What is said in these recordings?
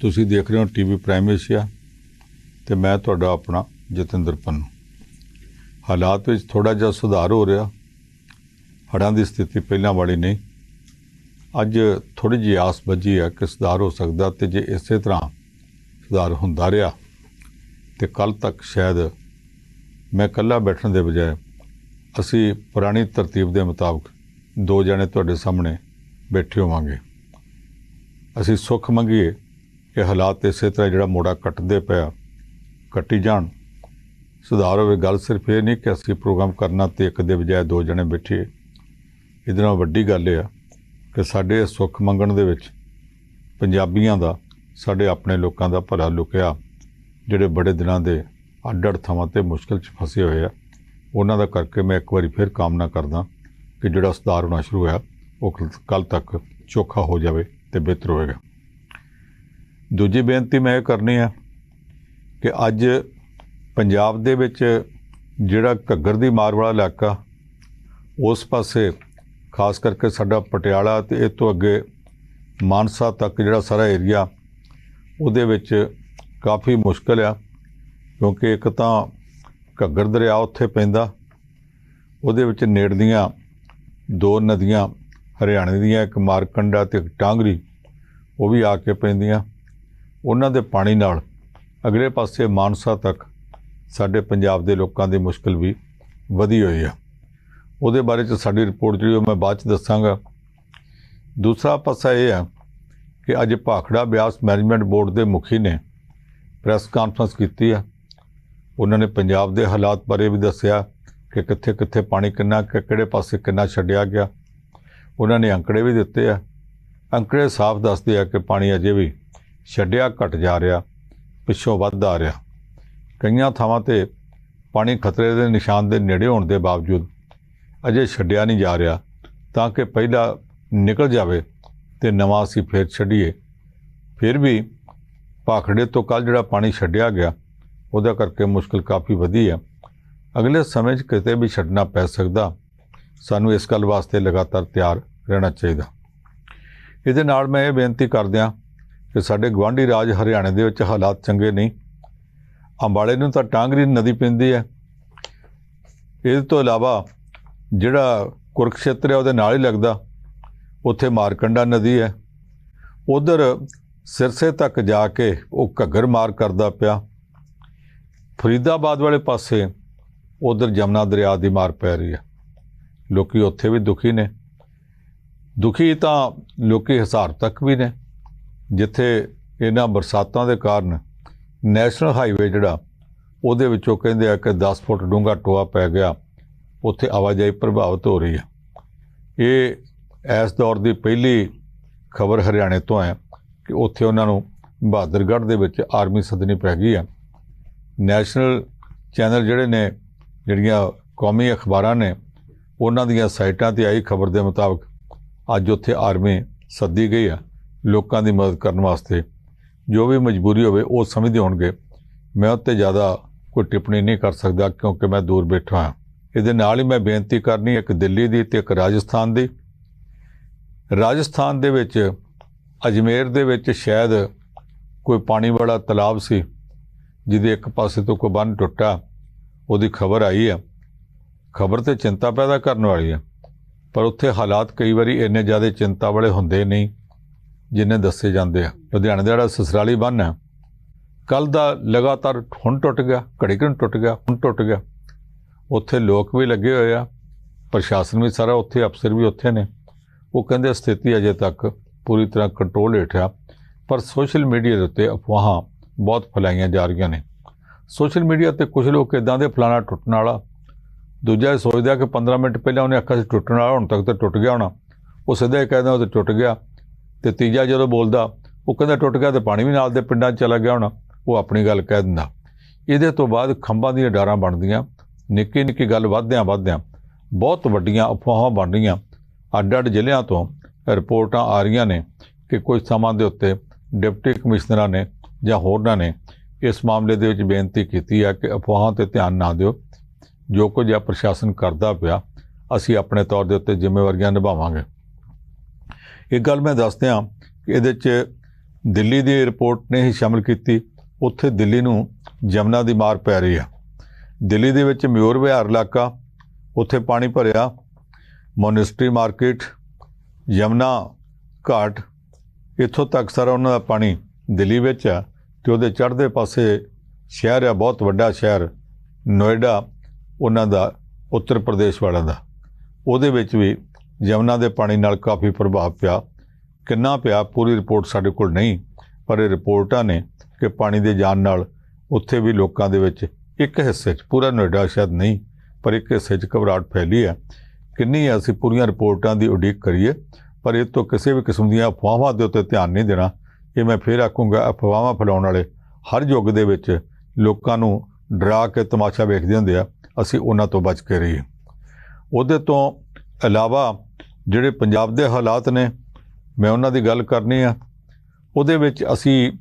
ਤੁਸੀਂ ਦੇਖ ਰਹੇ ਹੋ ਟੀਵੀ ਪ੍ਰਾਈਮ ਏਸ਼ੀਆ ਤੇ ਮੈਂ ਤੁਹਾਡਾ ਆਪਣਾ ਜਤਿੰਦਰ ਪੰਨੂ। ਹਾਲਾਤ ਵਿੱਚ ਥੋੜਾ ਜਿਹਾ ਸੁਧਾਰ ਹੋ ਰਿਹਾ। ਹੜ੍ਹਾਂ ਦੀ ਸਥਿਤੀ ਪਹਿਲਾਂ ਵਾਲੀ ਨਹੀਂ। ਅੱਜ ਥੋੜੀ ਜਿਹੀ ਆਸ ਬੱਝੀ ਹੈ ਕਿ ਸੁਧਾਰ ਹੋ ਸਕਦਾ ਤੇ ਜੇ ਇਸੇ ਤਰ੍ਹਾਂ ਸੁਧਾਰ ਹੁੰਦਾ ਰਿਹਾ ਤੇ ਕੱਲ ਤੱਕ ਸ਼ਾਇਦ ਮੈਂ ਇਕੱਲਾ ਬੈਠਣ ਦੇ ਬਜਾਏ ਅਸੀਂ ਪੁਰਾਣੀ ਤਰਤੀਬ ਦੇ ਮੁਤਾਬਕ ਦੋ ਜਣੇ ਤੁਹਾਡੇ ਸਾਹਮਣੇ ਬੈਠੇ ਹੋਵਾਂਗੇ। ਅਸੀਂ ਸੁੱਖ ਮੰਗੀਏ ਕਿ ਹਾਲਾਤ ਇਸੇ ਤਰ੍ਹਾਂ ਜਿਹੜਾ ਮੋੜਾ ਕੱਟਦੇ ਪਿਆ, ਕੱਟੀ ਜਾਣ। ਸੁਧਾਰ ਹੋਵੇ, ਗੱਲ ਸਿਰਫ ਇਹ ਨਹੀਂ ਕਿ ਅਸੀਂ ਪ੍ਰੋਗਰਾਮ ਕਰਨਾ ਤੇ ਇੱਕ ਦੇ ਬਜਾਏ ਦੋ ਜਣੇ ਬੈਠੇ ਇਹਦੇ ਨਾਲ ਵੱਡੀ ਗੱਲ ਇਹ ਆ ਕਿ ਸਾਡੇ ਸੁੱਖ ਮੰਗਣ ਦੇ ਵਿੱਚ ਪੰਜਾਬੀਆਂ ਦਾ, ਸਾਡੇ ਆਪਣੇ ਲੋਕਾਂ ਦਾ ਭਲਾ ਲੁਕਿਆ, ਜਿਹੜੇ ਬੜੇ ਦਿਨਾਂ ਦੇ ਅੱਡ-ਅੱਡ ਥਾਵਾਂ ਤੇ ਮੁਸ਼ਕਲ 'ਚ ਫਸੇ ਹੋਏ ਆ। ਉਹਨਾਂ ਦਾ ਕਰਕੇ ਮੈਂ ਇੱਕ ਵਾਰੀ ਫਿਰ ਕਾਮਨਾ ਕਰਦਾ ਕਿ ਜਿਹੜਾ ਸੁਧਾਰ ਹੋਣਾ ਸ਼ੁਰੂ ਹੋਇਆ, ਉਹ ਕੱਲ ਤੱਕ ਚੋਖਾ ਹੋ ਜਾਵੇ ਤੇ ਬਿਹਤਰ ਹੋਵੇਗਾ ਦੂਜੀ ਬੇਨਤੀ ਮੈਂ ਇਹ ਕਰਨੀ ਹੈ ਕਿ ਅੱਜ ਪੰਜਾਬ ਦੇ ਵਿੱਚ ਜਿਹੜਾ ਘੱਗਰ ਦੀ ਮਾਰ ਵਾਲਾ ਇਲਾਕਾ, ਉਸ ਪਾਸੇ ਖਾਸ ਕਰਕੇ ਸਾਡਾ ਪਟਿਆਲਾ ਤੇ ਇਹ ਤੋਂ ਅੱਗੇ ਮਾਨਸਾ ਤੱਕ ਜਿਹੜਾ ਸਾਰਾ ਏਰੀਆ ਉਹਦੇ ਵਿੱਚ ਕਾਫੀ ਮੁਸ਼ਕਲ ਆ, ਕਿਉਂਕਿ ਇੱਕ ਤਾਂ ਘੱਗਰ ਦਰਿਆ ਉੱਥੇ ਪੈਂਦਾ, ਉਹਦੇ ਵਿੱਚ ਨੇੜਲੀਆਂ ਦੋ ਨਦੀਆਂ, ਹਰਿਆਣੇ ਦੀਆਂ, ਇੱਕ ਮਾਰਕੰਡਾ ਤੇ ਇੱਕ ਟਾਂਗਰੀ, ਉਹ ਵੀ ਆ ਕੇ ਪੈਂਦੀਆਂ। ਉਹਨਾਂ ਦੇ ਪਾਣੀ ਨਾਲ ਅਗਲੇ ਪਾਸੇ ਮਾਨਸਾ ਤੱਕ ਸਾਡੇ ਪੰਜਾਬ ਦੇ ਲੋਕਾਂ ਦੀ ਮੁਸ਼ਕਲ ਵੀ ਵਧੀ ਹੋਈ ਆ। ਉਹਦੇ ਬਾਰੇ ਚ ਸਾਡੀ ਰਿਪੋਰਟ ਜਿਹੜੀ ਉਹ ਮੈਂ ਬਾਅਦ ਚ ਦੱਸਾਂਗਾ। ਦੂਸਰਾ ਪਾਸਾ ਇਹ ਆ ਕਿ ਅੱਜ ਭਾਖੜਾ ਬਿਆਸ ਮੈਨੇਜਮੈਂਟ ਬੋਰਡ ਦੇ ਮੁਖੀ ਨੇ ਪ੍ਰੈਸ ਕਾਨਫਰੰਸ ਕੀਤੀ ਆ। ਉਹਨਾਂ ਨੇ ਪੰਜਾਬ ਦੇ ਹਾਲਾਤ ਬਾਰੇ ਵੀ ਦੱਸਿਆ ਕਿ ਕਿੱਥੇ ਕਿੱਥੇ ਪਾਣੀ ਕਿੰਨਾ, ਕਿ ਕਿਹੜੇ ਪਾਸੇ ਕਿੰਨਾ ਛੱਡਿਆ ਗਿਆ। ਉਹਨਾਂ ਨੇ ਅੰਕੜੇ ਵੀ ਦਿੱਤੇ ਆ। ਅੰਕੜੇ ਸਾਫ਼ ਦੱਸਦੇ ਆ ਕਿ ਪਾਣੀ ਅਜੇ ਵੀ ਛੱਡਿਆ, ਘਟ ਜਾ ਰਿਹਾ, ਪਿੱਛੋਂ ਵੱਧ ਆ ਰਿਹਾ। ਕਈਆਂ ਥਾਵਾਂ ਤੇ ਪਾਣੀ ਖਤਰੇ ਦੇ ਨਿਸ਼ਾਨ ਦੇ ਨੇੜੇ ਹੋਣ ਦੇ ਬਾਵਜੂਦ ਅਜੇ ਛੱਡਿਆ ਨਹੀਂ ਜਾ ਰਿਹਾ, ਤਾਂ ਕਿ ਪਹਿਲਾ ਨਿਕਲ ਜਾਵੇ ਤੇ ਨਵਾਂ ਅਸੀਂ ਫੇਰ ਛੱਡੀਏ। ਫਿਰ ਵੀ ਭਾਖੜੇ ਤੋਂ ਕੱਲ ਜਿਹੜਾ ਪਾਣੀ ਛੱਡਿਆ ਗਿਆ, ਉਹਦਾ ਕਰਕੇ ਮੁਸ਼ਕਲ ਕਾਫੀ ਵਧੀ ਹੈ। ਅਗਲੇ ਸਮੇਂ 'ਚ ਕਿਤੇ ਵੀ ਛੱਡਣਾ ਪੈ ਸਕਦਾ, ਸਾਨੂੰ ਇਸ ਗੱਲ ਵਾਸਤੇ ਲਗਾਤਾਰ ਤਿਆਰ ਰਹਿਣਾ ਚਾਹੀਦਾ। ਇਹਦੇ ਨਾਲ ਮੈਂ ਇਹ ਬੇਨਤੀ ਕਰਦਿਆਂ ਕਿ ਸਾਡੇ ਗਵਾਂਢੀ ਰਾਜ ਹਰਿਆਣੇ ਦੇ ਵਿੱਚ ਹਾਲਾਤ ਚੰਗੇ ਨਹੀਂ। ਅੰਬਾਲੇ ਨੂੰ ਤਾਂ ਟਾਂਗਰੀ ਨਦੀ ਪੈਂਦੀ ਹੈ। ਇਸ ਤੋਂ ਇਲਾਵਾ ਜਿਹੜਾ ਕੁਰਕਸ਼ੇਤਰ ਹੈ, ਉਹਦੇ ਨਾਲ ਹੀ ਲੱਗਦਾ। ਉੱਥੇ ਮਾਰਕੰਡਾ ਨਦੀ ਹੈ। ਉਧਰ ਸਿਰਸੇ ਤੱਕ ਜਾ ਕੇ ਉਹ ਘੱਗਰ ਮਾਰ ਕਰਦਾ ਪਿਆ। ਫਰੀਦਾਬਾਦ ਵਾਲੇ ਪਾਸੇ ਉਧਰ ਜਮਨਾ ਦਰਿਆ ਦੀ ਮਾਰ ਪੈ ਰਹੀ ਹੈ। ਲੋਕੀ ਉੱਥੇ ਵੀ ਦੁਖੀ ਨੇ। ਦੁਖੀ ਤਾਂ ਲੋਕੀ ਹਿਸਾਰ ਤੱਕ ਵੀ ਨੇ। ਜਿੱਥੇ ਇਹਨਾਂ ਬਰਸਾਤਾਂ ਦੇ ਕਾਰਨ ਨੈਸ਼ਨਲ ਹਾਈਵੇ ਜਿਹੜਾ, ਉਹਦੇ ਵਿੱਚੋਂ ਕਹਿੰਦੇ ਆ ਕਿ 10 ਫੁੱਟ ਡੂੰਘਾ ਟੋਆ ਪੈ ਗਿਆ, ਉੱਥੇ ਆਵਾਜਾਈ ਪ੍ਰਭਾਵਿਤ ਹੋ ਰਹੀ ਹੈ ਇਹ ਇਸ ਦੌਰ ਦੀ ਪਹਿਲੀ ਖਬਰ ਹਰਿਆਣੇ ਤੋਂ ਹੈ ਕਿ ਉੱਥੇ ਉਹਨਾਂ ਨੂੰ ਬਹਾਦਰਗੜ੍ਹ ਦੇ ਵਿੱਚ ਆਰਮੀ ਸਦਨੀ ਪੈ ਗਈ ਆ। ਨੈਸ਼ਨਲ ਚੈਨਲ ਜਿਹੜੇ ਨੇ, ਜਿਹੜੀਆਂ ਕੌਮੀ ਅਖਬਾਰਾਂ ਨੇ, ਉਹਨਾਂ ਦੀਆਂ ਸਾਈਟਾਂ ਤੇ ਆਈ ਖਬਰ ਦੇ ਮੁਤਾਬਕ ਅੱਜ ਉੱਥੇ ਆਰਮੀ ਸੱਦੀ ਗਈ ਆ। ਲੋਕਾਂ ਦੀ ਮਦਦ ਕਰਨ ਵਾਸਤੇ ਜੋ ਵੀ ਮਜਬੂਰੀ ਹੋਵੇ, ਉਹ ਸਮਝਦੇ ਹੋਣਗੇ। ਮੈਂ ਉੱਤੇ ਜ਼ਿਆਦਾ ਕੋਈ ਟਿੱਪਣੀ ਨਹੀਂ ਕਰ ਸਕਦਾ ਕਿਉਂਕਿ ਮੈਂ ਦੂਰ ਬੈਠਾ ਹਾਂ। ਇਹਦੇ ਨਾਲ ਹੀ ਮੈਂ ਬੇਨਤੀ ਕਰਨੀ, ਇੱਕ ਦਿੱਲੀ ਦੀ ਤੇ ਇੱਕ ਰਾਜਸਥਾਨ ਦੀ। ਰਾਜਸਥਾਨ ਦੇ ਵਿੱਚ, ਅਜਮੇਰ ਦੇ ਵਿੱਚ ਸ਼ਾਇਦ ਕੋਈ ਪਾਣੀ ਵਾਲਾ ਤਲਾਬ ਸੀ, ਜਿਹਦੇ ਇੱਕ ਪਾਸੇ ਤੋਂ ਕੋਈ ਬੰਨ ਟੁੱਟਾ, ਉਹਦੀ ਖਬਰ ਆਈ ਆ ਖਬਰ ਤੇ ਚਿੰਤਾ ਪੈਦਾ ਕਰਨ ਵਾਲੀ ਹੈ, ਪਰ ਉੱਥੇ ਹਾਲਾਤ ਕਈ ਵਾਰੀ ਇੰਨੇ ਜ਼ਿਆਦਾ ਚਿੰਤਾ ਵਾਲੇ ਹੁੰਦੇ ਨਹੀਂ। ਜਿੰਨੇ ਦੱਸੇ ਜਾਂਦੇ ਆ। ਲੁਧਿਆਣੇ ਦਾ ਜਿਹੜਾ ਸਸਰਾਲੀ ਬੰਨ ਹੈ ਕੱਲ ਦਾ ਲਗਾਤਾਰ ਹੁਣ ਟੁੱਟ ਗਿਆ, ਘੜੀ ਘੜੀ ਟੁੱਟ ਗਿਆ, ਹੁਣ ਟੁੱਟ ਗਿਆ। ਉੱਥੇ ਲੋਕ ਵੀ ਲੱਗੇ ਹੋਏ ਆ, ਪ੍ਰਸ਼ਾਸਨ ਵੀ ਸਾਰਾ ਉੱਥੇ, ਅਫਸਰ ਵੀ ਉੱਥੇ ਨੇ। ਉਹ ਕਹਿੰਦੇ ਸਥਿਤੀ ਅਜੇ ਤੱਕ ਪੂਰੀ ਤਰ੍ਹਾਂ ਕੰਟਰੋਲ ਹੇਠ ਆ, ਪਰ ਸੋਸ਼ਲ ਮੀਡੀਆ ਦੇ ਉੱਤੇ ਅਫਵਾਹਾਂ ਬਹੁਤ ਫੈਲਾਈਆਂ ਜਾ ਰਹੀਆਂ ਨੇ। ਸੋਸ਼ਲ ਮੀਡੀਆ ਤੇ ਕੁਝ ਲੋਕ ਇਦਾਂ ਦੇ ਫਲਾਣਾ ਟੁੱਟਣ ਵਾਲਾ, ਦੂਜਾ ਇਹ ਸੋਚਦਾ ਕਿ 15 ਮਿੰਟ ਪਹਿਲਾਂ ਉਹਨੇ ਆਖਿਆ ਸੀ ਟੁੱਟਣ ਵਾਲਾ, ਹੁਣ ਤੱਕ ਤਾਂ ਟੁੱਟ ਗਿਆ ਹੋਣਾ। ਉਹ ਸਿੱਧਾ ਹੀ ਕਹਿੰਦਾ ਉਹ ਤਾਂ ਟੁੱਟ ਗਿਆ। ਤੇ ਤੀਜਾ ਜਦੋਂ ਬੋਲਦਾ, ਉਹ ਕਹਿੰਦਾ ਟੁੱਟ ਗਿਆ ਤੇ ਪਾਣੀ ਵੀ ਨਾਲ ਦੇ ਪਿੰਡਾਂ 'ਚ ਚਲਾ ਗਿਆ ਹੋਣਾ, ਉਹ ਆਪਣੀ ਗੱਲ ਕਹਿ ਦਿੰਦਾ। ਇਹਦੇ ਤੋਂ ਬਾਅਦ ਖੰਭਾਂ ਦੀਆਂ ਡਾਰਾਂ ਬਣਦੀਆਂ, ਨਿੱਕੀ ਨਿੱਕੀ ਗੱਲ ਵਧਦਿਆਂ ਵਧਦਿਆਂ ਬਹੁਤ ਵੱਡੀਆਂ ਅਫਵਾਹਾਂ ਬਣ ਰਹੀਆਂ। ਅੱਡ-ਅੱਡ ਜ਼ਿਲ੍ਹਿਆਂ ਤੋਂ ਰਿਪੋਰਟਾਂ ਆ ਰਹੀਆਂ ਨੇ ਕਿ ਕੁਝ ਸਮਾਂ ਦੇ ਉੱਤੇ ਡਿਪਟੀ ਕਮਿਸ਼ਨਰਾਂ ਨੇ ਜਾਂ ਹੋਰਨਾਂ ਨੇ ਇਸ ਮਾਮਲੇ ਦੇ ਵਿੱਚ ਬੇਨਤੀ ਕੀਤੀ ਹੈ ਕਿ ਅਫਵਾਹਾਂ ਤੇ ਧਿਆਨ ਨਾ ਦਿਓ। ਜੋ ਕੁਝ ਆ ਪ੍ਰਸ਼ਾਸਨ ਕਰਦਾ ਪਿਆ, ਅਸੀਂ ਆਪਣੇ ਤੌਰ ਦੇ ਉੱਤੇ ਜ਼ਿੰਮੇਵਾਰੀਆਂ ਨਿਭਾਵਾਂਗੇ। ਇੱਕ ਗੱਲ ਮੈਂ ਦੱਸਦਿਆਂ ਕਿ ਇਹਦੇ 'ਚ ਦਿੱਲੀ ਦੀ ਰਿਪੋਰਟ ਨੇ ਹੀ ਸ਼ਾਮਲ ਕੀਤੀ। ਉੱਥੇ ਦਿੱਲੀ ਨੂੰ ਜਮਨਾ ਦੀ ਮਾਰ ਪੈ ਰਹੀ ਆ। ਦਿੱਲੀ ਦੇ ਵਿੱਚ ਮਿਓਰ ਵਿਹਾਰ ਇਲਾਕਾ, ਉੱਥੇ ਪਾਣੀ ਭਰਿਆ ਮੋਨਿਸਟਰੀ ਮਾਰਕੀਟ ਯਮਨਾ ਘਾਟ, ਇੱਥੋਂ ਤੱਕ ਸਾਰਾ ਉਹਨਾਂ ਦਾ ਪਾਣੀ ਦਿੱਲੀ ਵਿੱਚ ਆ ਤੇ ਉਹਦੇ ਚੜ੍ਹਦੇ ਪਾਸੇ ਸ਼ਹਿਰ ਆ, ਬਹੁਤ ਵੱਡਾ ਸ਼ਹਿਰ, ਨੋਇਡਾ, ਉਹਨਾਂ ਦਾ ਉੱਤਰ ਪ੍ਰਦੇਸ਼ ਵਾਲਿਆਂ ਦਾ। ਉਹਦੇ ਵਿੱਚ ਵੀ ਯਮਨਾ ਦੇ ਪਾਣੀ ਨਾਲ ਕਾਫੀ ਪ੍ਰਭਾਵ ਪਿਆ, ਕਿੰਨਾ ਪਿਆ, ਪੂਰੀ ਰਿਪੋਰਟ ਸਾਡੇ ਕੋਲ ਨਹੀਂ, ਪਰ ਇਹ ਰਿਪੋਰਟਾਂ ਨੇ ਕਿ ਪਾਣੀ ਦੇ ਜਾਣ ਨਾਲ ਉੱਥੇ ਵੀ ਲੋਕਾਂ ਦੇ ਵਿੱਚ ਇੱਕ ਹਿੱਸੇ 'ਚ, ਪੂਰਾ ਨੋਇਡਾ ਸ਼ਾਇਦ ਨਹੀਂ, ਪਰ ਇੱਕ ਹਿੱਸੇ 'ਚ ਘਬਰਾਹਟ ਫੈਲੀ ਹੈ। ਕਿੰਨੀ ਹੈ, ਅਸੀਂ ਪੂਰੀਆਂ ਰਿਪੋਰਟਾਂ ਦੀ ਉਡੀਕ ਕਰੀਏ, ਪਰ ਇਹ ਤੋਂ ਕਿਸੇ ਵੀ ਕਿਸਮ ਦੀਆਂ ਅਫਵਾਹਾਂ ਦੇ ਉੱਤੇ ਧਿਆਨ ਨਹੀਂ ਦੇਣਾ। ਇਹ ਮੈਂ ਫੇਰ ਆਖੂੰਗਾ, ਅਫਵਾਹਾਂ ਫੈਲਾਉਣ ਵਾਲੇ ਹਰ ਯੁੱਗ ਦੇ ਵਿੱਚ ਲੋਕਾਂ ਨੂੰ ਡਰਾ ਕੇ ਤਮਾਸ਼ਾ ਵੇਖਦੇ ਹੁੰਦੇ ਆ, ਅਸੀਂ ਉਹਨਾਂ ਤੋਂ ਬਚ ਕੇ ਰਹੀਏ। ਉਹਦੇ ਤੋਂ ਇਲਾਵਾ ਜਿਹੜੇ ਪੰਜਾਬ ਦੇ ਹਾਲਾਤ ਨੇ, ਮੈਂ ਉਹਨਾਂ ਦੀ ਗੱਲ ਕਰਨੀ ਆ। ਉਹਦੇ ਵਿੱਚ ਅਸੀਂ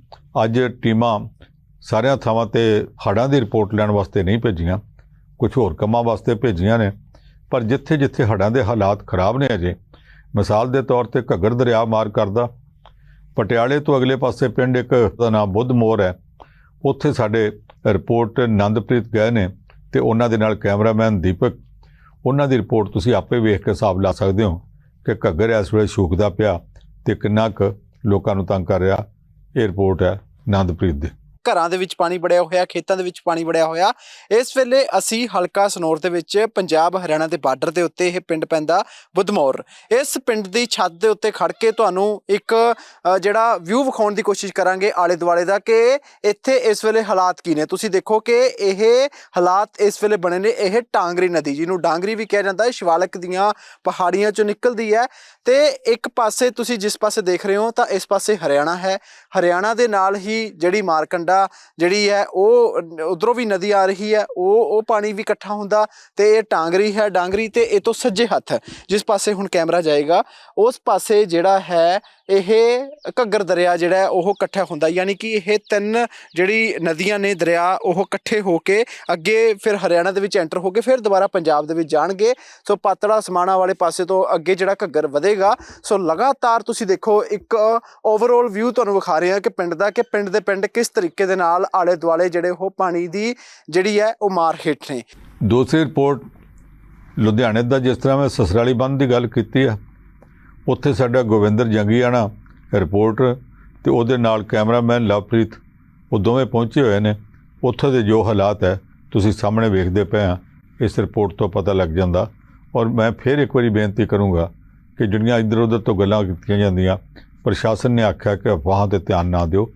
ਅੱਜ ਟੀਮਾਂ ਸਾਰਿਆਂ ਥਾਵਾਂ ਤੇ ਹੜ੍ਹਾਂ ਦੀ ਰਿਪੋਰਟ ਲੈਣ ਵਾਸਤੇ ਨਹੀਂ ਭੇਜੀਆਂ ਕੁਝ ਹੋਰ ਕੰਮਾਂ ਵਾਸਤੇ ਭੇਜੀਆਂ ਨੇ। ਪਰ ਜਿੱਥੇ ਜਿੱਥੇ ਹੜ੍ਹਾਂ ਦੇ ਹਾਲਾਤ ਖਰਾਬ ਨੇ ਅਜੇ, ਮਿਸਾਲ ਦੇ ਤੌਰ ਤੇ ਘੱਗਰ ਦਰਿਆ ਮਾਰ ਕਰਦਾ। ਪਟਿਆਲੇ ਤੋਂ ਅਗਲੇ ਪਾਸੇ ਪਿੰਡ ਇੱਕ ਦਾ ਨਾਮ ਬੁੱਧ ਮੋਰ ਹੈ। ਉੱਥੇ ਸਾਡੇ ਰਿਪੋਰਟ ਨੰਦਪ੍ਰੀਤ ਗਏ ਨੇ ਤੇ ਉਹਨਾਂ ਦੇ ਨਾਲ ਕੈਮਰਾਮੈਨ ਦੀਪਕ ਉਹਨਾਂ ਦੀ ਰਿਪੋਰਟ ਤੁਸੀਂ ਆਪੇ ਵੇਖ ਕੇ ਹਿਸਾਬ ਲਾ ਸਕਦੇ ਹੋ ਕਿ ਘੱਗਰ ਇਸ ਵੇਲੇ ਸ਼ੂਕਦਾ ਪਿਆ ਤੇ ਕਿੰਨਾ ਕੁ ਲੋਕਾਂ ਨੂੰ ਤੰਗ ਕਰ ਰਿਹਾ। ਇਹ ਰਿਪੋਰਟ ਹੈ ਨੰਦਪ੍ਰੀਤ ਦੀ। ਘਰਾਂ ਦੇ ਵਿੱਚ ਪਾਣੀ ਵੜਿਆ ਹੋਇਆ, ਖੇਤਾਂ ਦੇ ਵਿੱਚ ਪਾਣੀ ਵੜਿਆ ਹੋਇਆ। ਇਸ ਵੇਲੇ ਅਸੀਂ ਹਲਕਾ ਸਨੌਰ ਦੇ ਵਿੱਚ ਪੰਜਾਬ ਹਰਿਆਣਾ ਦੇ ਬਾਰਡਰ ਦੇ ਉੱਤੇ ਇਹ ਪਿੰਡ ਪੈਂਦਾ ਬੁੱਧਮੌਰ ਇਸ ਪਿੰਡ ਦੀ ਛੱਤ ਦੇ ਉੱਤੇ ਖੜ ਕੇ ਤੁਹਾਨੂੰ ਇੱਕ ਜਿਹੜਾ ਵਿਊ ਵਿਖਾਉਣ ਦੀ ਕੋਸ਼ਿਸ਼ ਕਰਾਂਗੇ ਆਲੇ ਦੁਆਲੇ ਦਾ ਕਿ ਇੱਥੇ ਇਸ ਵੇਲੇ ਹਾਲਾਤ ਕੀ ਨੇ। ਤੁਸੀਂ ਦੇਖੋ ਕਿ ਇਹ ਹਾਲਾਤ ਇਸ ਵੇਲੇ ਬਣੇ ਨੇ, ਇਹ ਟਾਂਗਰੀ ਨਦੀ, ਜਿਹਨੂੰ ਡਾਂਗਰੀ ਵੀ ਕਿਹਾ ਜਾਂਦਾ ਹੈ, ਸ਼ਿਵਾਲਕ ਦੀਆਂ ਪਹਾੜੀਆਂ ਚੋਂ ਨਿਕਲਦੀ ਹੈ। ਤੇ ਇੱਕ ਪਾਸੇ ਤੁਸੀਂ ਜਿਸ ਪਾਸੇ ਦੇਖ ਰਹੇ ਹੋ ਤਾਂ ਇਸ ਪਾਸੇ ਹਰਿਆਣਾ ਹੈ। ਹਰਿਆਣਾ ਦੇ ਨਾਲ ਹੀ ਜਿਹੜੀ ਮਾਰਕੰਡ ਜਿਹੜੀ ਹੈ ਉਹ, ਉਧਰੋਂ ਵੀ ਨਦੀ ਆ ਰਹੀ ਹੈ, ਉਹ ਉਹ ਪਾਣੀ ਵੀ ਇਕੱਠਾ ਹੁੰਦਾ ਤੇ ਇਹ ਟਾਂਗਰੀ ਹੈ, ਡਾਂਗਰੀ ਤੇ ਇਹ ਤੋਂ ਸੱਜੇ ਹੱਥ ਜਿਸ ਪਾਸੇ ਹੁਣ ਕੈਮਰਾ ਜਾਏਗਾ, ਉਸ ਪਾਸੇ ਜਿਹੜਾ ਹੈ ਇਹ ਘੱਗਰ ਦਰਿਆ ਜਿਹੜਾ ਉਹ ਇਕੱਠਾ ਹੁੰਦਾ ਯਾਨੀ ਕਿ ਇਹ ਤਿੰਨ ਜਿਹੜੀ ਨਦੀਆਂ ਨੇ ਦਰਿਆ, ਉਹ ਇਕੱਠੇ ਹੋ ਕੇ ਅੱਗੇ ਫਿਰ ਹਰਿਆਣਾ ਦੇ ਵਿੱਚ ਐਂਟਰ ਹੋ ਕੇ ਫਿਰ ਦੁਬਾਰਾ ਪੰਜਾਬ ਦੇ ਵਿੱਚ ਜਾਣਗੇ। ਸੋ ਪਾਤੜਾ, ਸਮਾਣਾ ਵਾਲੇ ਪਾਸੇ ਤੋਂ ਅੱਗੇ ਜਿਹੜਾ ਘੱਗਰ ਵਧੇਗਾ। ਸੋ ਲਗਾਤਾਰ ਤੁਸੀਂ ਦੇਖੋ, ਇੱਕ ਓਵਰਆਲ ਵਿਊ ਤੁਹਾਨੂੰ ਵਿਖਾ ਰਹੇ ਹਾਂ ਕਿ ਪਿੰਡ ਦਾ ਕਿ ਪਿੰਡ ਦੇ ਪਿੰਡ ਕਿਸ ਤਰੀਕੇ ਦੇ ਨਾਲ ਆਲੇ ਦੁਆਲੇ ਜਿਹੜੇ ਉਹ ਪਾਣੀ ਦੀ ਜਿਹੜੀ ਹੈ, ਉਹ ਮਾਰ ਹੇਠ ਨੇ। ਦੂਸਰੀ ਰਿਪੋਰਟ ਲੁਧਿਆਣੇ ਦਾ, ਜਿਸ ਤਰ੍ਹਾਂ ਮੈਂ ਸਸਰਾਲੀ ਬੰਦ ਦੀ ਗੱਲ ਕੀਤੀ ਆ ਉੱਥੇ ਸਾਡਾ ਗੋਵਿੰਦਰ ਜੰਗੀਆਣਾ, ਰਿਪੋਰਟਰ ਤੇ ਉਹਦੇ ਨਾਲ ਕੈਮਰਾਮੈਨ ਲਵਪ੍ਰੀਤ, ਉਹ ਦੋਵੇਂ ਪਹੁੰਚੇ ਹੋਏ ਨੇ। ਉੱਥੇ ਦੇ ਜੋ ਹਾਲਾਤ ਹੈ, ਤੁਸੀਂ ਸਾਹਮਣੇ ਵੇਖਦੇ ਪਏ ਆ। ਇਸ ਰਿਪੋਰਟ ਤੋਂ ਪਤਾ ਲੱਗ ਜਾਂਦਾ। ਔਰ ਮੈਂ ਫਿਰ ਇੱਕ ਵਾਰੀ ਬੇਨਤੀ ਕਰੂੰਗਾ ਕਿ ਜਿਹੜੀਆਂ ਇੱਧਰ ਉੱਧਰ ਤੋਂ ਗੱਲਾਂ ਕੀਤੀਆਂ ਜਾਂਦੀਆਂ, ਪ੍ਰਸ਼ਾਸਨ ਨੇ ਆਖਿਆ ਕਿ ਅਫਵਾਹਾਂ ਤੇ ਧਿਆਨ ਨਾ ਦਿਓ।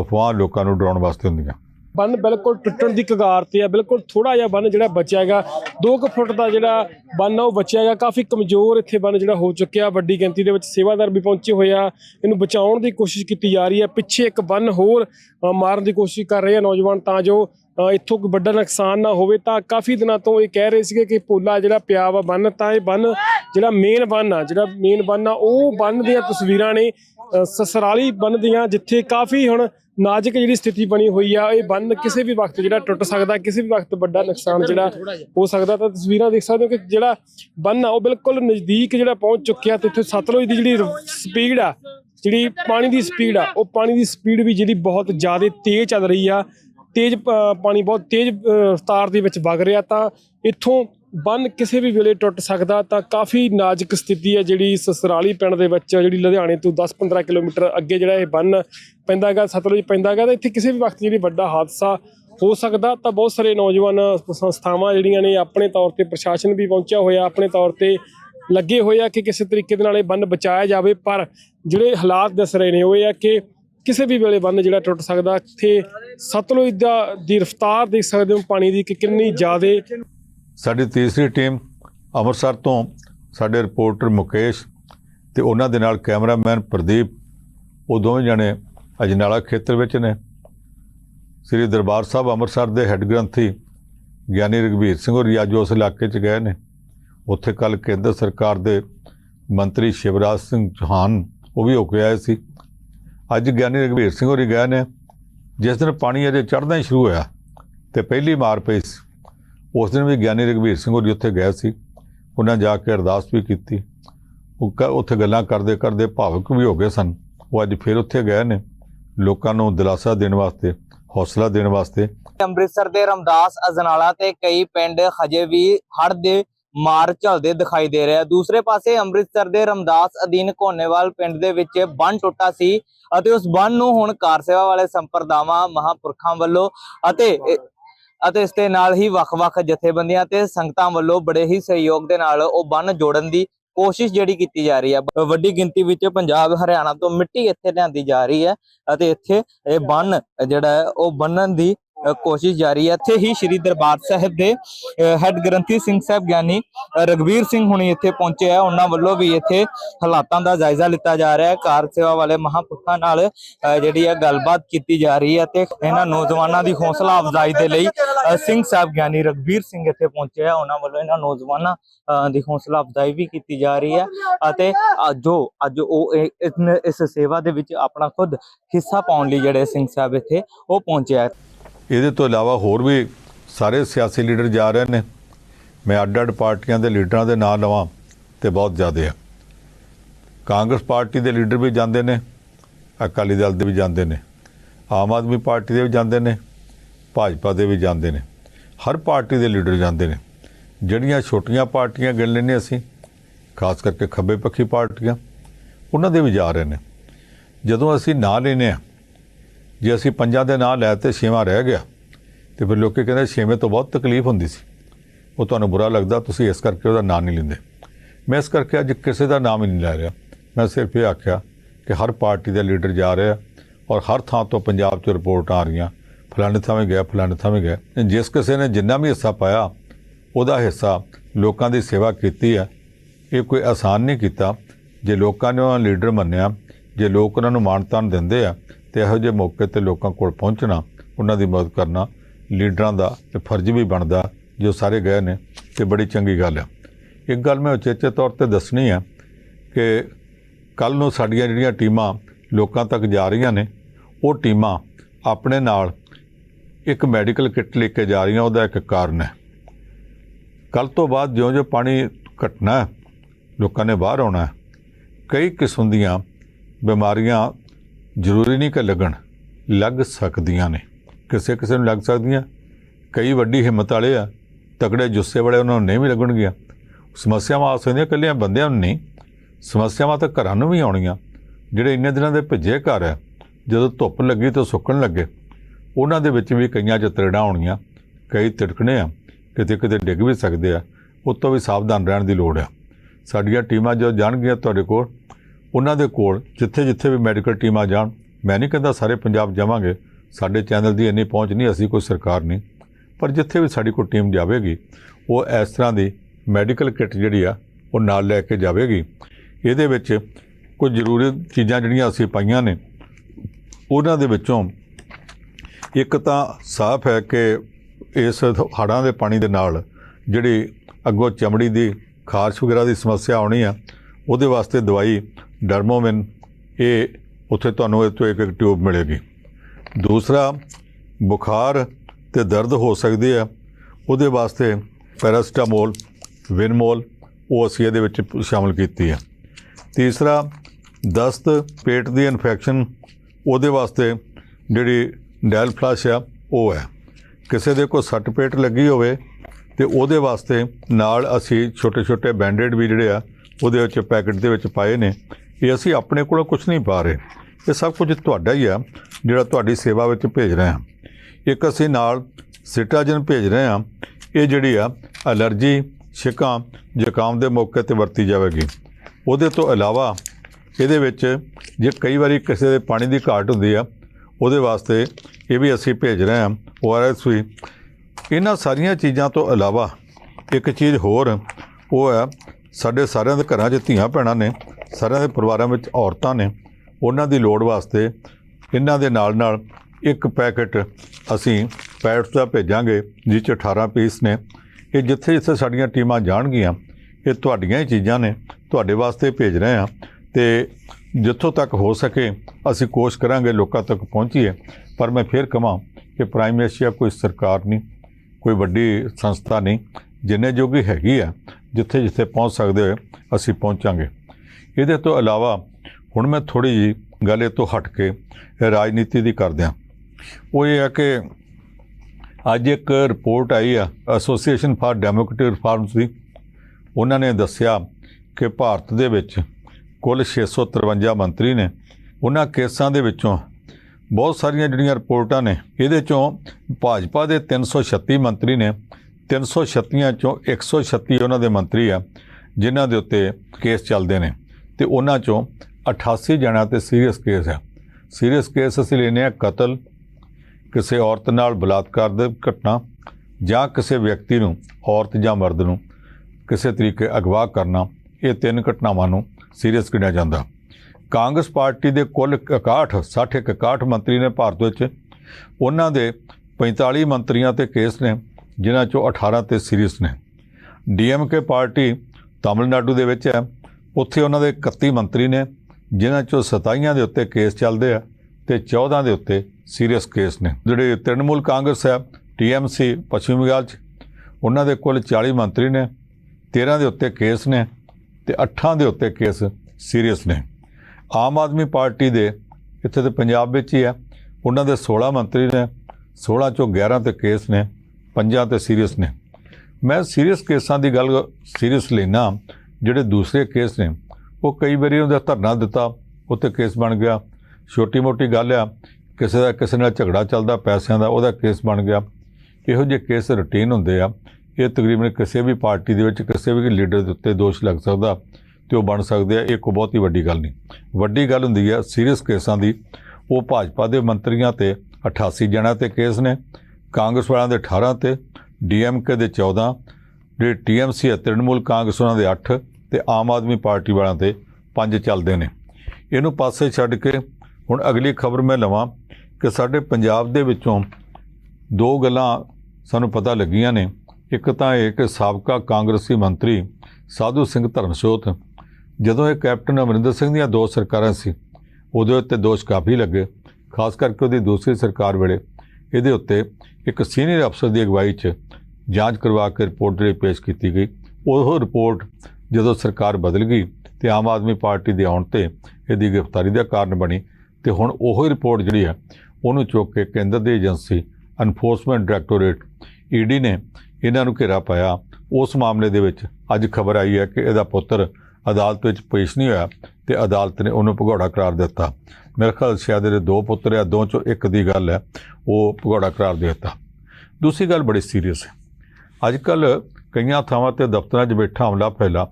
ਅਫਵਾਹ ਲੋਕਾਂ ਨੂੰ ਡਰਾਉਣ ਵਾਸਤੇ ਹੁੰਦੀਆਂ। ਬੰਨ ਬਿਲਕੁਲ ਟੁੱਟਣ ਦੀ ਕਗਾਰ ਤੇ ਆ, ਬਿਲਕੁਲ ਥੋੜਾ ਜਿਹਾ ਬੰਨ ਜਿਹੜਾ ਬਚਿਆ ਹੈਗਾ 2 ਫੁੱਟ ਦਾ ਜਿਹੜਾ ਬੰਨ ਆ, ਉਹ ਬਚਿਆ ਹੈਗਾ, ਕਾਫੀ ਕਮਜ਼ੋਰ ਇੱਥੇ ਬੰਨ ਜਿਹੜਾ ਹੋ ਚੁੱਕਿਆ, ਵੱਡੀ ਗਿਣਤੀ ਦੇ ਵਿੱਚ ਸੇਵਾਦਾਰ ਵੀ ਪਹੁੰਚੇ ਹੋਏ ਆ, ਇਹਨੂੰ ਬਚਾਉਣ ਦੀ ਕੋਸ਼ਿਸ਼ ਕੀਤੀ ਜਾ ਰਹੀ ਹੈ, ਪਿੱਛੇ ਇੱਕ ਬੰਨ ਹੋਰ ਮਾਰਨ ਦੀ ਕੋਸ਼ਿਸ਼ ਕਰ ਰਹੇ ਆ ਨੌਜਵਾਨ, ਤਾਂ ਜੋ ਇੱਥੋਂ ਕੋਈ ਵੱਡਾ ਨੁਕਸਾਨ ਨਾ ਹੋਵੇ ਤਾਂ ਕਾਫੀ ਦਿਨਾਂ ਤੋਂ ਇਹ ਕਹਿ ਰਹੇ ਸੀਗੇ ਕਿ ਪੋਲਾ ਜਿਹੜਾ ਪਿਆ ਵਾ ਬੰਨ, ਤਾਂ ਇਹ ਬੰਨ ਜਿਹੜਾ ਮੇਨ ਬੰਨ ਆ, ਜਿਹੜਾ ਮੇਨ ਬੰਨ ਆ, ਉਹ ਬੰਨ ਦੀਆਂ ਤਸਵੀਰਾਂ ਨੇ ਸਸਰਾਲੀ ਬੰਨ ਦੀਆਂ, ਜਿੱਥੇ ਕਾਫੀ ਹੁਣ ਨਾਜ਼ੁਕ ਜਿਹੜੀ ਸਥਿਤੀ ਬਣੀ ਹੋਈ ਆ, ਇਹ ਬੰਨ ਕਿਸੇ ਵੀ ਵਕਤ ਜਿਹੜਾ ਟੁੱਟ ਸਕਦਾ, ਕਿਸੇ ਵੀ ਵਕਤ ਵੱਡਾ ਨੁਕਸਾਨ ਜਿਹੜਾ ਹੋ ਸਕਦਾ, ਤਾਂ ਤਸਵੀਰਾਂ ਦੇਖ ਸਕਦੇ ਹੋ ਕਿ ਜਿਹੜਾ ਬੰਨ ਆ, ਉਹ ਬਿਲਕੁਲ ਨਜ਼ਦੀਕ ਜਿਹੜਾ ਪਹੁੰਚ ਚੁੱਕਿਆ, ਤੇ ਇੱਥੇ ਸਤਲੁਜ ਦੀ ਜਿਹੜੀ ਸਪੀਡ ਆ, ਜਿਹੜੀ ਪਾਣੀ ਦੀ ਸਪੀਡ ਆ, ਉਹ ਪਾਣੀ ਦੀ ਸਪੀਡ ਵੀ ਜਿਹੜੀ ਬਹੁਤ ਜ਼ਿਆਦਾ ਤੇਜ਼ ਚੱਲ ਰਹੀ ਆ ਤੇਜ਼ ਪਾਣੀ ਬਹੁਤ ਤੇਜ਼ ਅ, ਰਫ਼ਤਾਰ ਦੇ ਵਿੱਚ ਵਗ ਰਿਹਾ ਤਾਂ ਇੱਥੋਂ ਬੰਨ ਕਿਸੇ ਵੀ ਵੇਲੇ ਟੁੱਟ ਸਕਦਾ ਤਾਂ ਕਾਫੀ ਨਾਜ਼ੁਕ ਸਥਿਤੀ ਹੈ ਜਿਹੜੀ ਸਸਰਾਲੀ ਪਿੰਡ ਦੇ ਵਿੱਚ ਜਿਹੜੀ ਲੁਧਿਆਣੇ ਤੋਂ 10-15 ਕਿਲੋਮੀਟਰ ਅੱਗੇ ਜਿਹੜਾ ਇਹ ਬੰਨ ਪੈਂਦਾ ਹੈਗਾ ਸਤਲੁਜ ਪੈਂਦਾ ਹੈਗਾ ਤਾਂ ਇੱਥੇ ਕਿਸੇ ਵੀ ਵਕਤ ਜਿਹੜੀ ਵੱਡਾ ਹਾਦਸਾ ਹੋ ਸਕਦਾ ਤਾਂ ਬਹੁਤ ਸਾਰੇ ਨੌਜਵਾਨ ਸੰਸਥਾਵਾਂ ਜਿਹੜੀਆਂ ਨੇ ਆਪਣੇ ਤੌਰ ਤੇ ਪ੍ਰਸ਼ਾਸਨ ਵੀ ਪਹੁੰਚਿਆ ਹੋਇਆ ਆਪਣੇ ਤੌਰ ਤੇ ਲੱਗੇ ਹੋਏ ਆ ਕਿ ਕਿਸੇ ਤਰੀਕੇ ਦੇ ਨਾਲ ਇਹ ਬੰਨ ਬਚਾਇਆ ਜਾਵੇ ਪਰ ਜਿਹੜੇ ਹਾਲਾਤ ਦੱਸ ਰਹੇ ਨੇ ਉਹ ਇਹ ਆ ਕਿ ਕਿਸੇ ਵੀ ਵੇਲੇ ਬੰਨ ਜਿਹੜਾ ਟੁੱਟ ਸਕਦਾ, ਇੱਥੇ ਸਤਲੁਜ ਦਾ ਦੀ ਰਫ਼ਤਾਰ ਦੇਖ ਸਕਦੇ ਹੋ, ਪਾਣੀ ਦੀ ਕਿ ਕਿੰਨੀ ਜ਼ਿਆਦਾ ਸਾਡੀ ਤੀਸਰੀ ਟੀਮ ਅੰਮ੍ਰਿਤਸਰ ਤੋਂ ਸਾਡੇ ਰਿਪੋਰਟਰ ਮੁਕੇਸ਼ ਤੇ ਉਹਨਾਂ ਦੇ ਨਾਲ ਕੈਮਰਾਮੈਨ ਪ੍ਰਦੀਪ, ਉਹ ਦੋਵੇਂ ਜਣੇ ਅਜਨਾਲਾ ਖੇਤਰ ਵਿੱਚ ਨੇ। ਸ੍ਰੀ ਦਰਬਾਰ ਸਾਹਿਬ ਅੰਮ੍ਰਿਤਸਰ ਦੇ ਹੈੱਡ ਗ੍ਰੰਥੀ ਗਿਆਨੀ ਰਘਬੀਰ ਸਿੰਘ ਹੋਰੀ ਅੱਜ ਉਸ ਇਲਾਕੇ 'ਚ ਗਏ ਨੇ। ਉੱਥੇ ਕੱਲ ਕੇਂਦਰ ਸਰਕਾਰ ਦੇ ਮੰਤਰੀ ਸ਼ਿਵਰਾਜ ਸਿੰਘ ਚੌਹਾਨ, ਉਹ ਵੀ ਹੋ ਕੇ ਆਏ ਸੀ। ਅੱਜ ਗਿਆਨੀ ਰਘਬੀਰ ਸਿੰਘ ਹੋਰੀ ਗਏ ਨੇ, ਜਿਸ ਦਿਨ ਪਾਣੀ ਅਜੇ ਚੜ੍ਹਨਾ ਹੀ ਸ਼ੁਰੂ ਹੋਇਆ ਤੇ ਪਹਿਲੀ ਮਾਰ ਪਈ ਸੀ। ਉਸ ਦਿਨ ਵੀ ਗਿਆਨੀ ਰਘਬੀਰ ਸਿੰਘ ਹੋਰੀ ਉੱਥੇ ਗਏ ਸੀ। ਉਹਨਾਂ ਜਾ ਕੇ ਅਰਦਾਸ ਵੀ ਕੀਤੀ। ਉਹ ਉੱਥੇ ਗੱਲਾਂ ਕਰਦੇ ਕਰਦੇ ਭਾਵਕ ਵੀ ਹੋ ਗਏ ਸਨ। ਉਹ ਅੱਜ ਫਿਰ ਉੱਥੇ ਗਏ ਨੇ, ਲੋਕਾਂ ਨੂੰ ਦਿਲਾਸਾ ਦੇਣ ਵਾਸਤੇ, ਹੌਸਲਾ ਦੇਣ ਵਾਸਤੇ। ਅੰਮ੍ਰਿਤਸਰ ਦੇ ਰਮਦਾਸ ਅਜਨਾਲਾ ਤੇ ਕਈ ਪਿੰਡ ਹਜੇ ਵੀ ਹੜ੍ਹ ਦੇ ਮਾਰ ਝਲਦੇ ਦਿਖਾਈ ਦੇ ਰਿਹਾ ਦੂਸਰੇ ਪਾਸੇ ਅੰਮ੍ਰਿਤਸਰ ਦੇ ਰਮਦਾਸ ਅਧੀਨ ਕੋਨੇਵਾਲ ਪਿੰਡ ਦੇ ਵਿੱਚ ਬੰਨ ਟੁੱਟਾ ਸੀ ਅਤੇ ਉਸ ਬੰਨ ਨੂੰ ਹੁਣ ਕਾਰ ਸੇਵਾ ਵਾਲੇ ਸੰਪਰਦਾਵਾਂ, ਮਹਾਂਪੁਰਖਾਂ ਵੱਲੋਂ ਅਤੇ ਅਤੇ ਇਸ ਦੇ ਨਾਲ ਹੀ ਵੱਖ-ਵੱਖ ਜਥੇਬੰਦੀਆਂ ਤੇ ਸੰਗਤਾਂ ਵੱਲੋਂ ਬੜੇ ਹੀ ਸਹਿਯੋਗ ਦੇ ਨਾਲ ਉਹ ਬੰਨ ਜੋੜਨ ਦੀ ਕੋਸ਼ਿਸ਼ ਜਿਹੜੀ ਕੀਤੀ ਜਾ ਰਹੀ ਹੈ। ਵੱਡੀ ਗਿਣਤੀ ਵਿੱਚ ਪੰਜਾਬ, ਹਰਿਆਣਾ ਤੋਂ ਮਿੱਟੀ ਇੱਥੇ ਲਿਆਂਦੀ ਜਾ ਰਹੀ ਹੈ ਅਤੇ ਇੱਥੇ ਇਹ ਬੰਨ ਜਿਹੜਾ ਹੈ, ਉਹ ਬੰਨਣ ਦੀ ਕੋਸ਼ਿਸ਼ ਜਾਰੀ ਹੈ। ਇੱਥੇ ਹੀ ਸ੍ਰੀ ਦਰਬਾਰ ਸਾਹਿਬ ਦੇ ਹੈੱਡ ਗ੍ਰੰਥੀ ਸਿੰਘ ਸਾਹਿਬ ਗਿਆਨੀ ਰਗਵੀਰ ਸਿੰਘ ਹੁਣੀ ਇੱਥੇ ਪਹੁੰਚੇ ਆ। ਉਹਨਾਂ ਵੱਲੋਂ ਵੀ ਇੱਥੇ ਹਾਲਾਤਾਂ ਦਾ ਜਾਇਜ਼ਾ ਲਿੱਤਾ ਜਾ ਰਿਹਾ ਹੈ। ਕਾਰ ਸੇਵਾ ਵਾਲੇ ਮਹਾਂਪੁਰਖਾਂ ਨਾਲ ਜਿਹੜੀ ਹੈ ਗੱਲਬਾਤ ਕੀਤੀ ਜਾ ਰਹੀ ਹੈ ਤੇ ਇਹਨਾਂ ਨੌਜਵਾਨਾਂ ਦੀ ਹੌਸਲਾ ਅਫਜ਼ਾਈ ਦੇ ਲਈ ਸਿੰਘ ਸਾਹਿਬ ਗਿਆਨੀ ਰਗਵੀਰ ਸਿੰਘ ਇੱਥੇ ਪਹੁੰਚੇ ਆ। ਉਹਨਾਂ ਵੱਲੋਂ ਇਹਨਾਂ ਨੌਜਵਾਨਾਂ ਅ, ਦੀ ਹੌਸਲਾ ਅਫਜ਼ਾਈ ਵੀ ਕੀਤੀ ਜਾ ਰਹੀ ਹੈ ਅਤੇ ਜੋ ਅੱਜ ਉਹ ਇਸ- ਸੇਵਾ ਦੇ ਵਿੱਚ ਆਪਣਾ ਖੁਦ ਹਿੱਸਾ ਪਾਉਣ ਲਈ ਜਿਹੜੇ ਸਿੰਘ ਸਾਹਿਬ ਇੱਥੇ ਉਹ ਪਹੁੰਚਿਆ ਇਹਦੇ ਤੋਂ ਇਲਾਵਾ ਹੋਰ ਵੀ ਸਾਰੇ ਸਿਆਸੀ ਲੀਡਰ ਜਾ ਰਹੇ ਨੇ। ਮੈਂ ਅੱਡ-ਅੱਡ ਪਾਰਟੀਆਂ ਦੇ ਲੀਡਰਾਂ ਦੇ ਨਾਂ ਲਵਾਂ ਤੇ ਬਹੁਤ ਜ਼ਿਆਦੇ ਆ। ਕਾਂਗਰਸ ਪਾਰਟੀ ਦੇ ਲੀਡਰ ਵੀ ਜਾਂਦੇ ਨੇ, ਅਕਾਲੀ ਦਲ ਦੇ ਵੀ ਜਾਂਦੇ ਨੇ, ਆਮ ਆਦਮੀ ਪਾਰਟੀ ਦੇ ਵੀ ਜਾਂਦੇ ਨੇ, ਭਾਜਪਾ ਦੇ ਵੀ ਜਾਂਦੇ ਨੇ। ਹਰ ਪਾਰਟੀ ਦੇ ਲੀਡਰ ਜਾਂਦੇ ਨੇ। ਜਿਹੜੀਆਂ ਛੋਟੀਆਂ ਪਾਰਟੀਆਂ ਗਿਣ ਲੈਂਦੇ ਅਸੀਂ, ਖਾਸ ਕਰਕੇ ਖੱਬੇ ਪੱਖੀ ਪਾਰਟੀਆਂ, ਉਹਨਾਂ ਦੇ ਵੀ ਜਾ ਰਹੇ ਨੇ। ਜਦੋਂ ਅਸੀਂ ਨਾਂ ਲੈਨੇ ਆ ਜੇ ਅਸੀਂ ਪੰਜਾਂ ਦੇ ਨਾਂ ਲੈ ਤੇ ਛੇਵਾਂ ਰਹਿ ਗਿਆ, ਤੇ ਫਿਰ ਲੋਕੀ ਕਹਿੰਦੇ ਛੇਵੇਂ ਤੋਂ ਬਹੁਤ ਤਕਲੀਫ ਹੁੰਦੀ ਸੀ। ਉਹ ਤੁਹਾਨੂੰ ਬੁਰਾ ਲੱਗਦਾ, ਤੁਸੀਂ ਇਸ ਕਰਕੇ ਉਹਦਾ ਨਾਂ ਨਹੀਂ ਲੈਂਦੇ। ਮੈਂ ਇਸ ਕਰਕੇ ਅੱਜ ਕਿਸੇ ਦਾ ਨਾਮ ਹੀ ਨਹੀਂ ਲੈ ਰਿਹਾ। ਮੈਂ ਸਿਰਫ ਇਹ ਆਖਿਆ ਕਿ ਹਰ ਪਾਰਟੀ ਦੇ ਲੀਡਰ ਜਾ ਰਿਹਾ ਔਰ ਹਰ ਥਾਂ ਤੋਂ ਪੰਜਾਬ 'ਚ ਰਿਪੋਰਟਾਂ ਆ ਰਹੀਆਂ। ਫਲਾਣੇ ਥਾਵੇਂ ਗਿਆ, ਫਲਾਣੇ ਥਾਵੇਂ ਗਿਆ। ਜਿਸ ਕਿਸੇ ਨੇ ਜਿੰਨਾ ਵੀ ਹਿੱਸਾ ਪਾਇਆ, ਉਹਦਾ ਹਿੱਸਾ ਲੋਕਾਂ ਦੀ ਸੇਵਾ ਕੀਤੀ ਹੈ। ਇਹ ਕੋਈ ਆਸਾਨ ਨਹੀਂ ਕੀਤਾ। ਜੇ ਲੋਕਾਂ ਨੇ ਉਹਨਾਂ ਲੀਡਰ ਮੰਨਿਆ, ਜੇ ਲੋਕ ਉਹਨਾਂ ਨੂੰ ਮਾਨਤਾ ਦਿੰਦੇ ਆ ਤੇ ਇਹੋ ਜਿਹੇ ਮੌਕੇ ਤੇ ਲੋਕਾਂ ਕੋਲ ਪਹੁੰਚਣਾ, ਉਹਨਾਂ ਦੀ ਮਦਦ ਕਰਨਾ, ਲੀਡਰਾਂ ਦਾ ਤੇ ਫਰਜ਼ ਵੀ ਬਣਦਾ, ਜੋ ਸਾਰੇ ਗਏ ਨੇ ਤੇ ਬੜੀ ਚੰਗੀ ਗੱਲ ਆ। ਇੱਕ ਗੱਲ ਮੈਂ ਉਚੇਚੇ ਤੌਰ ਤੇ ਦੱਸਣੀ ਆ ਕਿ ਕੱਲ ਨੂੰ ਸਾਡੀਆਂ ਜਿਹੜੀਆਂ ਟੀਮਾਂ ਲੋਕਾਂ ਤੱਕ ਜਾ ਰਹੀਆਂ ਨੇ, ਉਹ ਟੀਮਾਂ ਆਪਣੇ ਨਾਲ ਇੱਕ ਮੈਡੀਕਲ ਕਿੱਟ ਲੈ ਕੇ ਜਾ ਰਹੀਆਂ, ਉਹਦਾ ਇੱਕ ਕਾਰਨ ਹੈ। ਕੱਲ ਤੋਂ ਬਾਅਦ ਜਿਉਂ-ਜਿਉਂ ਪਾਣੀ ਘਟਣਾ ਲੋਕਾਂ ਨੇ ਬਾਹਰ ਆਉਣਾ ਕਈ ਕਿਸਮ ਦੀਆਂ ਬਿਮਾਰੀਆਂ ਜ਼ਰੂਰੀ ਨਹੀਂ ਕਿ ਲੱਗਣ, ਲੱਗ ਸਕਦੀਆਂ ਨੇ। ਕਿਸੇ ਕਿਸੇ ਨੂੰ ਲੱਗ ਸਕਦੀਆਂ। ਕਈ ਵੱਡੀ ਹਿੰਮਤ ਵਾਲੇ ਆ, ਤਕੜੇ ਜੁੱਸੇ ਵਾਲੇ ਉਹਨਾਂ ਨੂੰ ਨਹੀਂ ਵੀ ਲੱਗਣਗੀਆਂ। ਸਮੱਸਿਆਵਾਂ ਆ ਸਕਦੀਆਂ ਇਕੱਲਿਆਂ ਬੰਦਿਆਂ ਨੂੰ ਨਹੀਂ। ਸਮੱਸਿਆਵਾਂ ਤਾਂ ਘਰਾਂ ਨੂੰ ਵੀ ਆਉਣੀਆਂ ਜਿਹੜੇ ਇੰਨੇ ਦਿਨਾਂ ਦੇ ਭਿੱਜੇ ਘਰ ਆ, ਜਦੋਂ ਧੁੱਪ ਲੱਗੀ ਤਾਂ ਸੁੱਕਣ ਲੱਗੇ, ਉਹਨਾਂ ਦੇ ਵਿੱਚ ਵੀ ਕਈਆਂ 'ਚ ਤਰੇੜਾਂ ਆਉਣੀਆਂ ਕਈ ਤਿੜਕਣੇ ਆ, ਕਿਤੇ ਕਿਤੇ ਡਿੱਗ ਵੀ ਸਕਦੇ ਆ। ਉਹ ਤੋਂ ਵੀ ਸਾਵਧਾਨ ਰਹਿਣ ਦੀ ਲੋੜ ਆ। ਸਾਡੀਆਂ ਟੀਮਾਂ ਜੋ ਜਾਣਗੀਆਂ ਤੁਹਾਡੇ ਕੋਲ ਉਹਨਾਂ ਦੇ ਕੋਲ ਜਿੱਥੇ ਜਿੱਥੇ ਵੀ ਮੈਡੀਕਲ ਟੀਮਾਂ ਜਾਣ, ਮੈਂ ਨਹੀਂ ਕਹਿੰਦਾ ਸਾਰੇ ਪੰਜਾਬ ਜਾਵਾਂਗੇ, ਸਾਡੇ ਚੈਨਲ ਦੀ ਇੰਨੀ ਪਹੁੰਚ ਨਹੀਂ, ਅਸੀਂ ਕੋਈ ਸਰਕਾਰ ਨਹੀਂ। ਪਰ ਜਿੱਥੇ ਵੀ ਸਾਡੀ ਕੋਈ ਟੀਮ ਜਾਵੇਗੀ, ਉਹ ਇਸ ਤਰ੍ਹਾਂ ਦੀ ਮੈਡੀਕਲ ਕਿੱਟ ਜਿਹੜੀ ਆ, ਉਹ ਨਾਲ ਲੈ ਕੇ ਜਾਵੇਗੀ। ਇਹਦੇ ਵਿੱਚ ਕੁਝ ਜ਼ਰੂਰੀ ਚੀਜ਼ਾਂ ਜਿਹੜੀਆਂ ਅਸੀਂ ਪਾਈਆਂ ਨੇ, ਉਹਨਾਂ ਦੇ ਵਿੱਚੋਂ ਇੱਕ ਤਾਂ ਸਾਫ਼ ਹੈ ਕਿ ਇਸ ਹੜ੍ਹਾਂ ਦੇ ਪਾਣੀ ਦੇ ਨਾਲ ਜਿਹੜੀ ਅੱਗੋਂ ਚਮੜੀ ਦੀ ਖਾਰਸ਼ ਵਗੈਰਾ ਦੀ ਸਮੱਸਿਆ ਆਉਣੀ ਆ, ਉਹਦੇ ਵਾਸਤੇ ਦਵਾਈ ਡਰਮੋਮਿਨ ਇਹ ਉੱਥੇ ਤੁਹਾਨੂੰ ਇਹ ਤੋਂ ਇੱਕ ਇੱਕ ਟਿਊਬ ਮਿਲੇਗੀ। ਦੂਸਰਾ, ਬੁਖਾਰ ਤੇ ਦਰਦ ਹੋ ਸਕਦੀ ਹੈ। ਉਹਦੇ ਵਾਸਤੇ ਪੈਰਾਸਟਾਮੋਲ, ਵਿਨਮੋਲ, ਉਹ ਅਸੀਂ ਇਹਦੇ ਵਿੱਚ ਸ਼ਾਮਲ ਕੀਤੀ ਹੈ। ਤੀਸਰਾ, ਦਸਤ, ਪੇਟ ਦੀ ਇਨਫੈਕਸ਼ਨ, ਉਹਦੇ ਵਾਸਤੇ ਜਿਹੜੀ ਡੈਲ ਫਲਸ਼ ਆ, ਉਹ ਹੈ। ਕਿਸੇ ਦੇ ਕੋਈ ਸੱਟ ਪੇਟ ਲੱਗੀ ਹੋਵੇ ਤੇ ਉਹਦੇ ਵਾਸਤੇ ਨਾਲ ਅਸੀਂ ਛੋਟੇ ਛੋਟੇ ਬੈਂਡੇਡ ਵੀ ਜਿਹੜੇ ਆ, ਉਹਦੇ ਵਿੱਚ ਪੈਕਟ ਦੇ ਵਿੱਚ ਪਾਏ ਨੇ। ਇਹ ਅਸੀਂ ਆਪਣੇ ਕੋਲੋਂ ਕੁਝ ਨਹੀਂ ਪਾ ਰਹੇ। ਇਹ ਸਭ ਕੁਝ ਤੁਹਾਡਾ ਹੀ ਆ, ਜਿਹੜਾ ਤੁਹਾਡੀ ਸੇਵਾ ਵਿੱਚ ਭੇਜ ਰਹੇ ਹਾਂ। ਇੱਕ ਅਸੀਂ ਨਾਲ ਸਿਟਾਜਨ ਭੇਜ ਰਹੇ ਹਾਂ। ਇਹ ਜਿਹੜੀ ਆ, ਅਲਰਜੀ, ਛਿਕਾਂ, ਜ਼ੁਕਾਮ ਦੇ ਮੌਕੇ ਤੇ ਵਰਤੀ ਜਾਵੇਗੀ। ਉਹਦੇ ਤੋਂ ਇਲਾਵਾ ਇਹਦੇ ਵਿੱਚ ਜੇ ਕਈ ਵਾਰੀ ਕਿਸੇ ਦੇ ਪਾਣੀ ਦੀ ਘਾਟ ਹੁੰਦੀ ਆ, ਉਹਦੇ ਵਾਸਤੇ ਇਹ ਵੀ ਅਸੀਂ ਭੇਜ ਰਹੇ ਹਾਂ ਓਆਰਐਸ ਵੀ। ਇਹਨਾਂ ਸਾਰੀਆਂ ਚੀਜ਼ਾਂ ਤੋਂ ਇਲਾਵਾ ਇੱਕ ਚੀਜ਼ ਹੋਰ, ਉਹ ਹੈ ਸਾਡੇ ਸਾਰਿਆਂ ਦੇ ਘਰਾਂ 'ਚ ਧੀਆਂ ਭੈਣਾਂ ਨੇ ਸਾਰਿਆਂ ਦੇ ਪਰਿਵਾਰਾਂ ਵਿੱਚ ਔਰਤਾਂ ਨੇ, ਉਹਨਾਂ ਦੀ ਲੋੜ ਵਾਸਤੇ ਇਹਨਾਂ ਦੇ ਨਾਲ ਨਾਲ ਇੱਕ ਪੈਕੇਟ ਅਸੀਂ ਪੈਕਟ ਦਾ ਭੇਜਾਂਗੇ, ਜਿਸ 'ਚ 18 ਪੀਸ ਨੇ। ਇਹ ਜਿੱਥੇ ਜਿੱਥੇ ਸਾਡੀਆਂ ਟੀਮਾਂ ਜਾਣਗੀਆਂ, ਇਹ ਤੁਹਾਡੀਆਂ ਹੀ ਚੀਜ਼ਾਂ ਨੇ, ਤੁਹਾਡੇ ਵਾਸਤੇ ਭੇਜ ਰਹੇ ਹਾਂ। ਤੇ ਜਿੱਥੋਂ ਤੱਕ ਹੋ ਸਕੇ, ਅਸੀਂ ਕੋਸ਼ਿਸ਼ ਕਰਾਂਗੇ ਲੋਕਾਂ ਤੱਕ ਪਹੁੰਚੀਏ, ਪਰ ਮੈਂ ਫੇਰ ਕਹਾਂ ਕਿ ਪ੍ਰਾਈਮ ਏਸ਼ੀਆ ਕੋਈ ਸਰਕਾਰ ਨਹੀਂ, ਕੋਈ ਵੱਡੀ ਸੰਸਥਾ ਨਹੀਂ, ਜਿੰਨੇ ਜੋਗੀ ਹੈਗੀ ਆ, ਜਿੱਥੇ ਜਿੱਥੇ ਪਹੁੰਚ ਸਕਦੇ ਹੋਏ ਅਸੀਂ ਪਹੁੰਚਾਂਗੇ। ਇਹਦੇ ਤੋਂ ਇਲਾਵਾ ਹੁਣ ਮੈਂ ਥੋੜੀ ਜੀ ਗੱਲ ਇਹ ਤੋਂ ਹਟ ਕੇ ਰਾਜਨੀਤੀ ਦੀ ਕਰਦਿਆਂ। ਉਹ ਇਹ ਹੈ ਕਿ ਅੱਜ ਇੱਕ ਰਿਪੋਰਟ ਆਈ ਆ ਐਸੋਸੀਏਸ਼ਨ ਫਾਰ ਡੈਮੋਕ੍ਰੈਟਿਕ ਰਿਫਾਰਮਸ ਦੀ। ਉਹਨਾਂ ਨੇ ਦੱਸਿਆ ਕਿ ਭਾਰਤ ਦੇ ਵਿੱਚ ਕੁੱਲ 653 ਮੰਤਰੀ ਨੇ। ਉਹਨਾਂ ਕੇਸਾਂ ਦੇ ਵਿੱਚੋਂ ਬਹੁਤ ਸਾਰੀਆਂ ਜਿਹੜੀਆਂ ਰਿਪੋਰਟਾਂ ਨੇ, ਇਹਦੇ ਚੋਂ ਭਾਜਪਾ ਦੇ 336 ਮੰਤਰੀ ਨੇ 336 ਚੋਂ 136 ਉਹਨਾਂ ਦੇ ਮੰਤਰੀ ਆ, ਜਿਨ੍ਹਾਂ ਦੇ ਉੱਤੇ ਕੇਸ ਚੱਲਦੇ ਨੇ। ਤੇ ਉਹਨਾਂ ਚੋਂ 88 ਜਣਾਂ ਤੇ ਸੀਰੀਅਸ ਕੇਸ ਹੈ। ਸੀਰੀਅਸ ਕੇਸ ਅਸੀਂ ਲੈਨੇ ਆ ਕਤਲ, ਕਿਸੇ ਔਰਤ ਨਾਲ ਬਲਾਤਕਾਰ ਦੀ ਘਟਨਾ ਜਾਂ ਕਿਸੇ ਵਿਅਕਤੀ ਨੂੰ, ਔਰਤ ਜਾਂ ਮਰਦ ਨੂੰ ਕਿਸੇ ਤਰੀਕੇ ਅਗਵਾ ਕਰਨਾ, ਇਹ ਤਿੰਨ ਘਟਨਾਵਾਂ ਨੂੰ ਸੀਰੀਅਸ ਗਿਣਿਆ ਜਾਂਦਾ। ਕਾਂਗਰਸ ਪਾਰਟੀ ਦੇ ਕੁੱਲ 61 60 61 ਮੰਤਰੀ ਨੇ ਭਾਰਤ ਵਿੱਚ। ਉਹਨਾਂ ਦੇ 45 ਮੰਤਰੀਆਂ ਤੇ ਕੇਸ ਨੇ, ਜਿਨ੍ਹਾਂ ਚੋਂ 18 ਤੇ ਸੀਰੀਅਸ ਨੇ। ਡੀਐਮਕੇ ਪਾਰਟੀ ਤਾਮਿਲਨਾਡੂ ਦੇ ਵਿੱਚ ਹੈ। ਉੱਥੇ ਉਹਨਾਂ ਦੇ 31 ਮੰਤਰੀ ਨੇ, ਜਿਨ੍ਹਾਂ ਚੋਂ 27 ਦੇ ਉੱਤੇ ਕੇਸ ਚੱਲਦੇ ਆ ਤੇ 14 ਦੇ ਉੱਤੇ ਸੀਰੀਅਸ ਕੇਸ ਨੇ। ਜਿਹੜੇ ਤ੍ਰਿਣਮੂਲ ਕਾਂਗਰਸ ਹੈ ਟੀਐਮਸੀ ਪੱਛਮੀ ਬੰਗਾਲ ਚ, ਉਹਨਾਂ ਦੇ ਕੁੱਲ 40 ਮੰਤਰੀ ਨੇ 13 ਦੇ ਉੱਤੇ ਕੇਸ ਨੇ ਤੇ 8 ਦੇ ਉੱਤੇ ਕੇਸ ਸੀਰੀਅਸ ਨੇ। ਆਮ ਆਦਮੀ ਪਾਰਟੀ ਦੇ ਇੱਥੇ ਤੇ ਪੰਜਾਬ ਵਿੱਚ ਹੀ ਆ ਉਹਨਾਂ ਦੇ 16 ਮੰਤਰੀ ਨੇ 16 ਚੋਂ 11 ਤੇ ਕੇਸ ਨੇ, ਪੰਜਾਂ ਤੇ ਸੀਰੀਅਸ ਨੇ। ਮੈਂ ਸੀਰੀਅਸ ਕੇਸਾਂ ਦੀ ਗੱਲ ਸੀਰੀਅਸ ਲੈਣਾ ਜਿਹੜੇ ਦੂਸਰੇ ਕੇਸ ਨੇ, ਉਹ ਕਈ ਵਾਰੀ ਉਹਦਾ ਧਰਨਾ ਦਿੱਤਾ ਉੱਤੇ ਕੇਸ ਬਣ ਗਿਆ। ਛੋਟੀ ਮੋਟੀ ਗੱਲ ਆ, ਕਿਸੇ ਦਾ ਕਿਸੇ ਨਾਲ ਝਗੜਾ ਚੱਲਦਾ, ਪੈਸਿਆਂ ਦਾ, ਉਹਦਾ ਕੇਸ ਬਣ ਗਿਆ। ਇਹੋ ਜਿਹੇ ਕੇਸ ਰੁਟੀਨ ਹੁੰਦੇ ਆ। ਇਹ ਤਕਰੀਬਨ ਕਿਸੇ ਵੀ ਪਾਰਟੀ ਦੇ ਵਿੱਚ ਕਿਸੇ ਵੀ ਲੀਡਰ ਦੇ ਉੱਤੇ ਦੋਸ਼ ਲੱਗ ਸਕਦਾ ਤੇ ਉਹ ਬਣ ਸਕਦੇ ਆ। ਇਹ ਕੋਈ ਬਹੁਤੀ ਵੱਡੀ ਗੱਲ ਨਹੀਂ। ਵੱਡੀ ਗੱਲ ਹੁੰਦੀ ਆ ਸੀਰੀਅਸ ਕੇਸਾਂ ਦੀ, ਉਹ ਭਾਜਪਾ ਦੇ ਮੰਤਰੀਆਂ ਤੇ 88 ਜਣਾਂ ਤੇ ਕੇਸ ਨੇ, ਕਾਂਗਰਸ ਵਾਲਿਆਂ ਦੇ 18 ਤੇ ਡੀਐਮਕੇ ਦੇ 14 ਜਿਹੜੇ ਟੀਐਮਸੀ ਹੈ ਤ੍ਰਿਣਮੂਲ ਕਾਂਗਰਸ ਉਹਨਾਂ ਦੇ 8 ਤੇ ਆਮ ਆਦਮੀ ਪਾਰਟੀ ਵਾਲਿਆਂ ਤੇ 5 ਚੱਲਦੇ ਨੇ। ਇਹਨੂੰ ਪਾਸੇ ਛੱਡ ਕੇ ਹੁਣ ਅਗਲੀ ਖਬਰ ਮੈਂ ਲਵਾਂ ਕਿ ਸਾਡੇ ਪੰਜਾਬ ਦੇ ਵਿੱਚੋਂ ਦੋ ਗੱਲਾਂ ਸਾਨੂੰ ਪਤਾ ਲੱਗੀਆਂ ਨੇ। ਇੱਕ ਤਾਂ ਇਹ ਕਿ ਸਾਬਕਾ ਕਾਂਗਰਸੀ ਮੰਤਰੀ ਸਾਧੂ ਸਿੰਘ ਧਰਮਸੋਤ, ਜਦੋਂ ਇਹ ਕੈਪਟਨ ਅਮਰਿੰਦਰ ਸਿੰਘ ਦੀਆਂ ਦੋ ਸਰਕਾਰਾਂ ਸੀ, ਉਹਦੇ ਉੱਤੇ ਦੋਸ਼ ਕਾਫੀ ਲੱਗੇ। ਖਾਸ ਕਰਕੇ ਉਹਦੀ ਦੂਸਰੀ ਸਰਕਾਰ ਵੇਲੇ ਇਹਦੇ ਉੱਤੇ ਇੱਕ ਸੀਨੀਅਰ ਅਫਸਰ ਦੀ ਅਗਵਾਈ 'ਚ ਜਾਂਚ ਕਰਵਾ ਕੇ ਰਿਪੋਰਟ ਜਿਹੜੀ ਪੇਸ਼ ਕੀਤੀ ਗਈ, ਉਹ ਰਿਪੋਰਟ ਜਦੋਂ ਸਰਕਾਰ ਬਦਲ ਗਈ ਤੇ ਆਮ ਆਦਮੀ ਪਾਰਟੀ ਦੇ ਆਉਣ ਤੇ ਇਹਦੀ ਗ੍ਰਿਫਤਾਰੀ ਦਾ ਕਾਰਨ ਬਣੀ ਤੇ ਹੁਣ ਉਹੀ ਰਿਪੋਰਟ ਜਿਹੜੀ ਹੈ, ਉਹਨੂੰ ਚੁੱਕ ਕੇ ਕੇਂਦਰ ਦੀ ਏਜੰਸੀ ਐਨਫੋਰਸਮੈਂਟ ਡਾਇਰੈਕਟੋਰੇਟ ਈਡੀ ਨੇ ਇਹਨਾਂ ਨੂੰ ਘੇਰਾ ਪਾਇਆ। ਉਸ ਮਾਮਲੇ ਦੇ ਵਿੱਚ ਅੱਜ ਖਬਰ ਆਈ ਹੈ ਕਿ ਇਹਦਾ ਪੁੱਤਰ ਅਦਾਲਤ ਵਿੱਚ ਪੇਸ਼ ਨਹੀਂ ਹੋਇਆ ਤੇ ਅਦਾਲਤ ਨੇ ਉਹਨੂੰ ਭਗੌੜਾ ਕਰਾਰ ਦਿੱਤਾ। ਮੇਰੇ ਖਿਆਲ ਸ਼ਾਇਦ ਇਹਦੇ ਦੋ ਪੁੱਤਰ ਆ ਦੋ ਚੋਂ ਇੱਕ ਦੀ ਗੱਲ ਹੈ, ਉਹ ਭਗੌੜਾ ਕਰਾਰ ਦੇ ਦਿੱਤਾ। ਦੂਸਰੀ ਗੱਲ ਬੜੀ ਸੀਰੀਅਸ ਹੈ। ਅੱਜ ਕੱਲ ਕਈਆਂ ਥਾਵਾਂ ਤੇ ਦਫ਼ਤਰਾਂ 'ਚ ਬੈਠਾ ਹਮਲਾ ਫੈਲਾ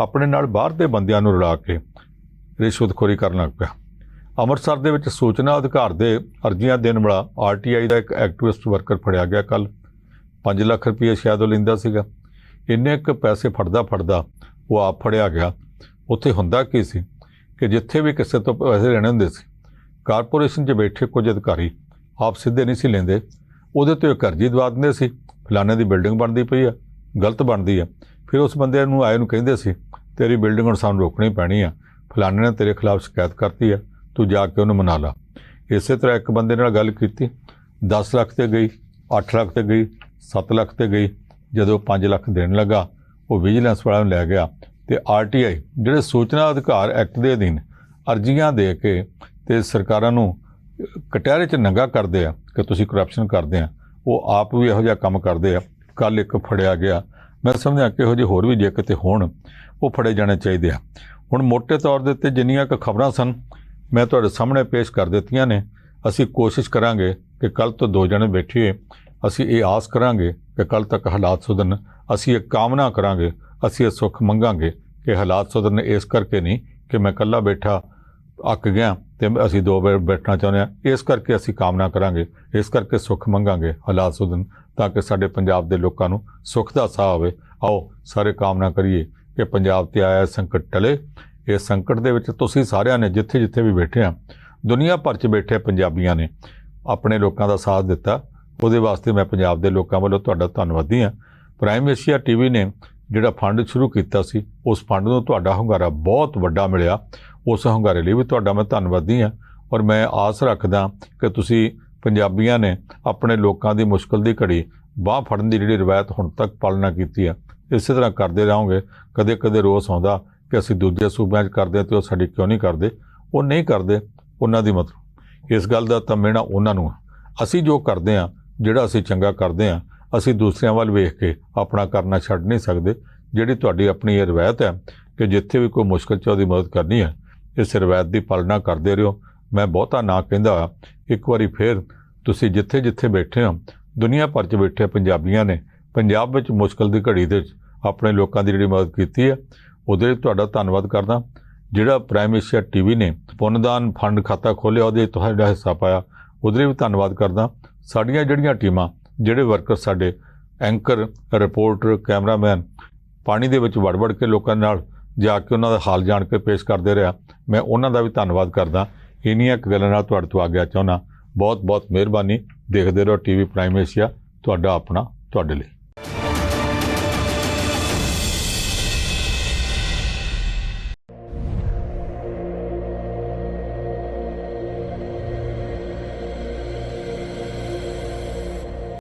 ਆਪਣੇ ਨਾਲ ਬਾਹਰ ਦੇ ਬੰਦਿਆਂ ਨੂੰ ਰਲਾ ਕੇ ਰਿਸ਼ਵਤਖੋਰੀ ਕਰਨ ਲੱਗ ਪਿਆ। ਅੰਮ੍ਰਿਤਸਰ ਦੇ ਵਿੱਚ ਸੂਚਨਾ ਅਧਿਕਾਰ ਦੇ ਅਰਜ਼ੀਆਂ ਦੇਣ ਵਾਲਾ ਆਰਟੀਆਈ ਦਾ ਇੱਕ ਐਕਟਿਵਿਸਟ ਵਰਕਰ ਫੜਿਆ ਗਿਆ ਕੱਲ 5 ਲੱਖ ਰੁਪਏ ਸ਼ਾਇਦ ਉਹ ਲੈਂਦਾ ਸੀਗਾ। ਇੰਨੇ ਕੁ ਪੈਸੇ ਫੜਦਾ ਫੜਦਾ ਉਹ ਆਪ ਫੜਿਆ ਗਿਆ। ਉੱਥੇ ਹੁੰਦਾ ਕੀ ਸੀ ਕਿ ਜਿੱਥੇ ਵੀ ਕਿਸੇ ਤੋਂ ਪੈਸੇ ਲੈਣੇ ਹੁੰਦੇ ਸੀ, ਕਾਰਪੋਰੇਸ਼ਨ 'ਚ ਬੈਠੇ ਕੁਝ ਅਧਿਕਾਰੀ ਆਪ ਸਿੱਧੇ ਨਹੀਂ ਸੀ ਲੈਂਦੇ। ਉਹਦੇ ਤੋਂ ਇੱਕ ਅਰਜ਼ੀ ਦਵਾ ਦਿੰਦੇ ਸੀ। ਫਲਾਣੇ ਦੀ ਬਿਲਡਿੰਗ ਬਣਦੀ ਪਈ ਆ, ਗਲਤ ਬਣਦੀ ਆ। ਫਿਰ ਉਸ ਬੰਦੇ ਨੂੰ ਆਏ ਨੂੰ ਕਹਿੰਦੇ ਸੀ, ਤੇਰੀ ਬਿਲਡਿੰਗ ਹੁਣ ਸਾਨੂੰ ਰੋਕਣੀ ਪੈਣੀ ਆ। ਫਲਾਣੇ ਨੇ ਤੇਰੇ ਖਿਲਾਫ ਸ਼ਿਕਾਇਤ ਕਰਤੀ ਆ, ਤੂੰ ਜਾ ਕੇ ਉਹਨੂੰ ਮਨਾ ਲਾ। ਇਸੇ ਤਰ੍ਹਾਂ ਇੱਕ ਬੰਦੇ ਨਾਲ ਗੱਲ ਕੀਤੀ 10 ਲੱਖ ਤੇ ਗਈ 8 ਲੱਖ ਤੇ ਗਈ 7 ਲੱਖ ਤੇ ਗਈ। ਜਦੋਂ 5 ਲੱਖ ਦੇਣ ਲੱਗਾ, ਉਹ ਵਿਜੀਲੈਂਸ ਵਾਲਿਆਂ ਨੂੰ ਲੈ ਗਿਆ ਤੇ ਆਰਟੀਆਈ ਜਿਹੜੇ ਸੂਚਨਾ ਅਧਿਕਾਰ ਐਕਟ ਦੇ ਅਧੀਨ ਅਰਜ਼ੀਆਂ ਦੇ ਕੇ ਤੇ ਸਰਕਾਰਾਂ ਨੂੰ ਕਟਹਿਰੇ 'ਚ ਨੰਗਾ ਕਰਦੇ ਆ ਕਿ ਤੁਸੀਂ ਕਰਪਸ਼ਨ ਕਰਦੇ ਆ। ਉਹ ਆਪ ਵੀ ਇਹੋ ਜਿਹਾ ਕੰਮ ਕਰਦੇ ਆ। ਕੱਲ ਇੱਕ ਫੜਿਆ ਗਿਆ। ਮੈਂ ਸਮਝਦਾ ਕਿ ਇਹੋ ਜਿਹੇ ਹੋਰ ਵੀ ਜੇ ਕਿਤੇ ਹੋਣ, ਉਹ ਫੜੇ ਜਾਣੇ ਚਾਹੀਦੇ ਆ। ਹੁਣ ਮੋٹے ਤੌਰ ਦੇ ਉੱਤੇ ਜਿੰਨੀਆਂ ਕੁ ਖਬਰਾਂ ਸਨ, ਮੈਂ ਤੁਹਾਡੇ ਸਾਹਮਣੇ ਪੇਸ਼ ਕਰ ਦਿੱਤੀਆਂ ਨੇ। ਅਸੀਂ ਕੋਸ਼ਿਸ਼ ਕਰਾਂਗੇ ਕਿ ਕੱਲ ਤੋਂ ਦੋ ਜਣੇ ਬੈਠੀਏ ਅਸੀਂ ਇਹ ਆਸ ਕਰਾਂਗੇ ਕਿ ਕੱਲ ਤੱਕ ਹਾਲਾਤ ਸੁਧਰਨ। ਅਸੀਂ ਇਹ ਕਾਮਨਾ ਕਰਾਂਗੇ, ਅਸੀਂ ਇਹ ਸੁੱਖ ਮੰਗਾਂਗੇ ਕਿ ਹਾਲਾਤ ਸੁਧਰਨ। ਇਸ ਕਰਕੇ ਨਹੀਂ ਕਿ ਮੈਂ ਇਕੱਲਾ ਬੈਠਾ ਅੱਕ ਗਿਆ। ਤੇ ਅਸੀਂ ਦੋ ਵਾਰ ਬੈਠਣਾ ਚਾਹੁੰਦੇ ਹਾਂ। ਇਸ ਕਰਕੇ ਅਸੀਂ ਕਾਮਨਾ ਕਰਾਂਗੇ, ਇਸ ਕਰਕੇ ਸੁੱਖ ਮੰਗਾਂਗੇ ਹਾਲਾਤ ਸੁਧਨ ਤਾਂ ਕਿ ਸਾਡੇ ਪੰਜਾਬ ਦੇ ਲੋਕਾਂ ਨੂੰ ਸੁੱਖ ਦਾ ਸਾਹ ਹੋਵੇ ਆਓ ਸਾਰੇ ਕਾਮਨਾ ਕਰੀਏ ਕਿ ਪੰਜਾਬ ਤੇ ਆਇਆ ਸੰਕਟ ਟਲੇ। ਇਸ ਸੰਕਟ ਦੇ ਵਿੱਚ ਤੁਸੀਂ ਸਾਰਿਆਂ ਨੇ ਜਿੱਥੇ ਜਿੱਥੇ ਵੀ ਬੈਠੇ ਆ, ਦੁਨੀਆ ਭਰ 'ਚ ਬੈਠੇ ਪੰਜਾਬੀਆਂ ਨੇ, ਆਪਣੇ ਲੋਕਾਂ ਦਾ ਸਾਥ ਦਿੱਤਾ। ਉਹਦੇ ਵਾਸਤੇ ਮੈਂ ਪੰਜਾਬ ਦੇ ਲੋਕਾਂ ਵੱਲੋਂ ਤੁਹਾਡਾ ਧੰਨਵਾਦੀ ਹਾਂ। ਪ੍ਰਾਈਮ ਏਸ਼ੀਆ ਟੀਵੀ ਨੇ ਜਿਹੜਾ ਫੰਡ ਸ਼ੁਰੂ ਕੀਤਾ ਸੀ, ਉਸ ਫੰਡ ਨੂੰ ਤੁਹਾਡਾ ਹੁੰਗਾਰਾ ਬਹੁਤ ਵੱਡਾ ਮਿਲਿਆ। ਉਸ ਹੁੰਗਾਰੇ ਲਈ ਵੀ ਤੁਹਾਡਾ ਮੈਂ ਧੰਨਵਾਦੀ ਹਾਂ ਔਰ ਮੈਂ ਆਸ ਰੱਖਦਾ ਕਿ ਤੁਸੀਂ ਪੰਜਾਬੀਆਂ ਨੇ ਆਪਣੇ ਲੋਕਾਂ ਦੀ ਮੁਸ਼ਕਲ ਦੀ ਘੜੀ ਬਾਹ ਫੜਨ ਦੀ ਜਿਹੜੀ ਰਵਾਇਤ ਹੁਣ ਤੱਕ ਪਾਲਣਾ ਕੀਤੀ ਆ, ਇਸੇ ਤਰ੍ਹਾਂ ਕਰਦੇ ਰਹੋਗੇ। ਕਦੇ ਕਦੇ ਰੋਸ ਆਉਂਦਾ ਕਿ ਅਸੀਂ ਦੂਜੇ ਸੂਬਿਆਂ 'ਚ ਕਰਦੇ ਹਾਂ ਤੇ ਉਹ ਸਾਡੀ ਕਿਉਂ ਨਹੀਂ ਕਰਦੇ? ਉਹ ਨਹੀਂ ਕਰਦੇ, ਉਹਨਾਂ ਦੀ ਮਤਲਬ। ਇਸ ਗੱਲ ਦਾ ਤਾਂ ਮਿਹਣਾ ਉਹਨਾਂ ਨੂੰ ਅਸੀਂ ਜੋ ਕਰਦੇ ਆ, ਜਿਹੜਾ ਅਸੀਂ ਚੰਗਾ ਕਰਦੇ ਆ, ਅਸੀਂ ਦੂਸਰਿਆਂ ਵੱਲ ਵੇਖ ਕੇ ਆਪਣਾ ਕਰਨਾ ਛੱਡ ਨਹੀਂ ਸਕਦੇ। ਜਿਹੜੀ ਤੁਹਾਡੀ ਆਪਣੀ ਇਹ ਰਵਾਇਤ ਹੈ ਕਿ ਜਿੱਥੇ ਵੀ ਕੋਈ ਮੁਸ਼ਕਲ 'ਚ ਉਹਦੀ ਮਦਦ ਕਰਨੀ ਹੈ ਇਸ ਰਵਾਇਤ ਦੀ ਪਾਲਣਾ ਕਰਦੇ ਰਹੋ। ਮੈਂ ਬਹੁਤਾ ਨਾ ਕਹਿੰਦਾ, ਇੱਕ ਵਾਰੀ ਫੇਰ ਤੁਸੀਂ ਜਿੱਥੇ ਜਿੱਥੇ ਬੈਠੇ ਹੋ, ਦੁਨੀਆ ਭਰ 'ਚ ਬੈਠੇ ਪੰਜਾਬੀਆਂ ਨੇ, ਪੰਜਾਬ ਵਿੱਚ ਮੁਸ਼ਕਲ ਦੀ ਘੜੀ ਦੇ ਵਿੱਚ ਆਪਣੇ ਲੋਕਾਂ ਦੀ ਜਿਹੜੀ ਮਦਦ ਕੀਤੀ ਹੈ, ਉਹਦੇ ਲਈ ਤੁਹਾਡਾ ਧੰਨਵਾਦ ਕਰਦਾ। ਜਿਹੜਾ ਪ੍ਰਾਈਮ ਏਸ਼ੀਆ ਟੀਵੀ ਨੇ ਪੁੰਨਦਾਨ ਫੰਡ ਖਾਤਾ ਖੋਲ੍ਹਿਆ, ਉਹਦੇ 'ਚ ਤੁਹਾਡਾ ਹਿੱਸਾ ਪਾਇਆ, ਉਹਦੇ ਲਈ ਵੀ ਧੰਨਵਾਦ ਕਰਦਾ। ਸਾਡੀਆਂ ਜਿਹੜੀਆਂ ਟੀਮਾਂ, ਜਿਹੜੇ ਵਰਕਰ ਸਾਡੇ ਐਂਕਰ ਰਿਪੋਰਟਰ ਕੈਮਰਾਮੈਨ ਪਾਣੀ ਦੇ ਵਿੱਚ ਵੜ-ਵੜ ਕੇ ਲੋਕਾਂ ਨਾਲ ਜਾ ਕੇ ਉਹਨਾਂ ਦਾ ਹਾਲ ਜਾਣ ਕੇ ਪੇਸ਼ ਕਰਦੇ ਰਿਹਾ। ਮੈਂ ਉਹਨਾਂ ਦਾ ਵੀ ਧੰਨਵਾਦ ਕਰਦਾ। ਇੰਨੀਆਂ ਇੱਕ ਗੱਲਾਂ ਨਾਲ ਤੁਹਾਡੇ ਤੋਂ ਆਗਿਆ ਚਾਹੁੰਦਾ। ਬਹੁਤ ਬਹੁਤ ਮਿਹਰਬਾਨੀ। ਦੇਖਦੇ ਰਹੋ ਟੀਵੀ ਪ੍ਰਾਈਮ ਏਸ਼ੀਆ। ਤੁਹਾਡਾ ਆਪਣਾ, ਤੁਹਾਡੇ ਲਈ।